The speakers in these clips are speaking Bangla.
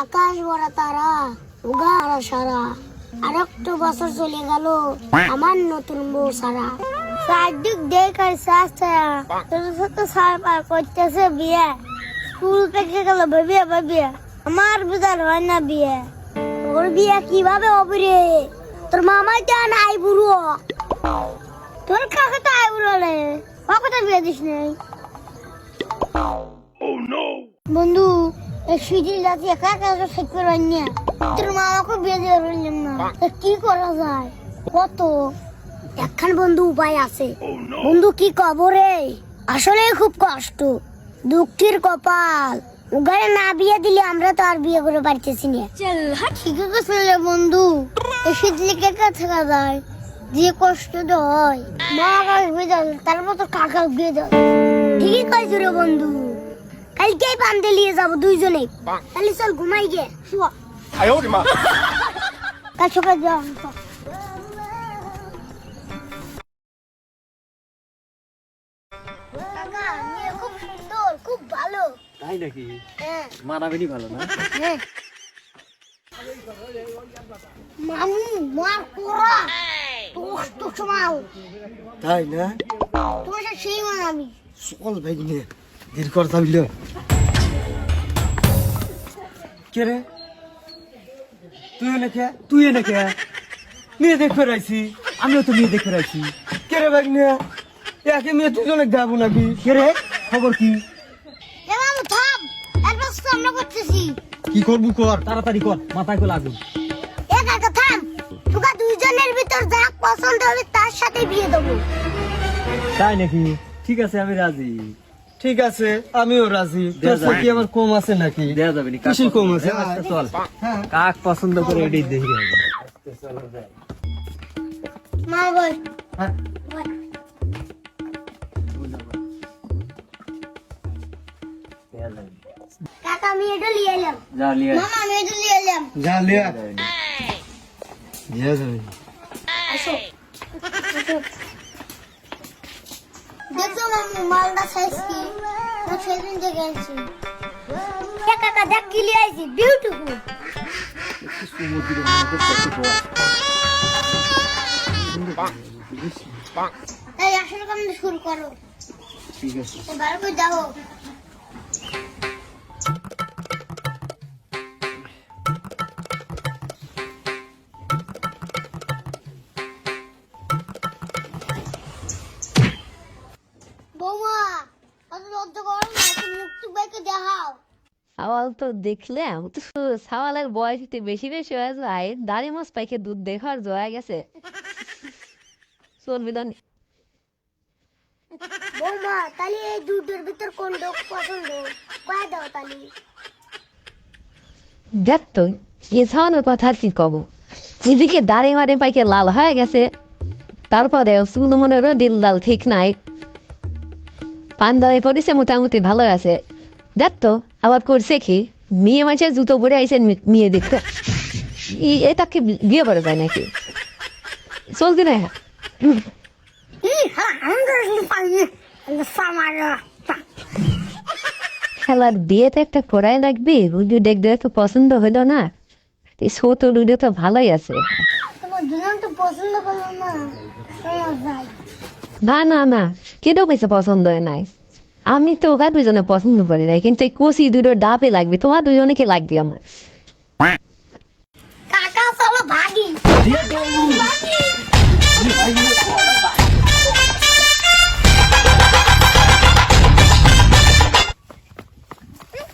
আকাশ ভরা তারা উগারা সারা। আর একটা বছর চলে গেল আমার নতুন বউ সারা। চারদিক দেখার সাথে ছোট ছোট সার পার করতেছে বিয়ে। স্কুল থেকে গেল ভাবিয়া ভাবিয়া আমার বিদার হয় না বিয়ে। ওর বিয়ে কীভাবে হবে তোর মামাই তো নাই বুড়ো। তোর কাকা তো আই বুড়ো রে? ও কথা বিয়ে দিস নেই? বন্ধু জাতি একা একা ঠিক করে না তোর মামাকে না তা কি করা যায় কত একখান বন্ধু উপায় আছে বন্ধু কি কব রে আসলে খুব কষ্ট দুঃখের কপাল উগারে না বিয়ে দিলে আমরা তো আর বিয়ে করে পারতেছি না ঠিক আছে রে বন্ধু এই শীতলে কে কে থাকা যায় যে কষ্ট তো হয় মা আকাশ বিয়ে দেয় তারপর তো কাকা বিয়ে দেয় ঠিকই কইছো রে বন্ধু কালকেই বান্ধে নিয়ে যাব দুইজনে তাহলে চল ঘুমাই গে কাল সকাল যাও। তাই না? মামু মার তো সমাল তাই না? সেই ভাই ধীর কর তাবিল কে রে? তুই এনেকে তুই এনেকে মেয়ে দেখে রাইছি আমিও তো মেয়ে দেখে রাইছি কে রে নিয়ে একে মেয়ে দুজনে যাব নাকি? কে রে? খবর কি? কি করব কর? তাড়াতাড়ি কর মাথায় করে আগুন। তোকে দুইজনের ভিতর যা পছন্দ হবে তার সাথে বিয়ে দেবো। তাই নাকি? ঠিক আছে আমি রাজি। ঠিক আছে আমিও রাজি। তোর কি আমার কম আছে নাকি? দেয়া যাবে নি কিসের কম আছে? চল। কাক পছন্দ করে এটাই দেখি আগে। মা বল। হ্যাঁ। দেয়া কাকা আমি এটা নিয়ে এলাম। যা লিয়ে মামা আমি এটা নিয়ে এলাম। যা লিয়া দিয়া যাবে। আসো। দেখো মামু মালদা সাইজ কি? না সেদিন দেখে আনছি এ কাকা দেখ কি লিয়ে আইছি বিউটিফুল কত। এই আসলে কাম শুরু করো। ঠিক আছে। করে দেখো তো দেখলাম তো সাওয়ালের বয়স একটু বেশি বেশি হয়ে যায় দাড়ি মাছ পাইকে দুধ দেখার জয়া গেছে। চলবি দন। বৌমা তাহলে এই দুটোর ভিতর কোন লোক পছন্দ? কয়ে দাও তাহলে। দেখ তো এ ছাওয়ানোর কথা আর কি কব? এদিকে দাড়ি মারে পাইকে লাল হয়ে গেছে তারপরে চুল মনে হয় দিল ডাল ঠিক নাই। পান দাঁড়িয়ে পড়েছে মোটামুটি ভালো আছে। দেখ তো আবার করছে কি মেয়ে মাঝে জুতো পরে আইসে মেয়ে দেখতে এ তাকে বিয়ে করে যায় নাকি চলতি না খেলার বিয়েতে একটা করাই লাগবে রুজু দেখতে তো পছন্দ হলো না ছোট রুজু তো ভালোই আছে না না না না কেউ পেয়েছে পছন্দ হয় নাই আমি তো ওখানে দুজনে পছন্দ করি নাই কিন্তু এই কষি দুটো ডাবে লাগবে তোমার দুজনকে লাগবে আমার কাকা চলো ভাগি ভাগি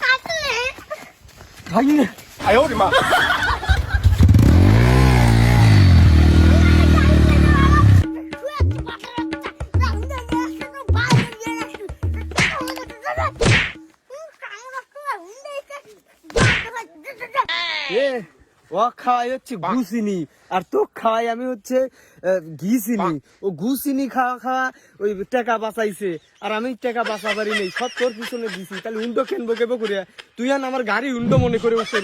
কাটলে ভাই নিয়ে 哎呦我的妈！ এ ও খাওয়াই হচ্ছে ঘুসিনি আর তো খাওয়াই আমি হচ্ছে ঘিসিনি। ও ঘুসিনি খাওয়া খাওয়া ওই টাকা বাঁচাইছে। আর আমি টাকা বাঁচা পারি নেই। সব তোর পিছনে দিছি। তাহলে উন্ডো কেনবো কেবো করে। তুই আর আমার গাড়ি উন্ডো মনে করে উঠছে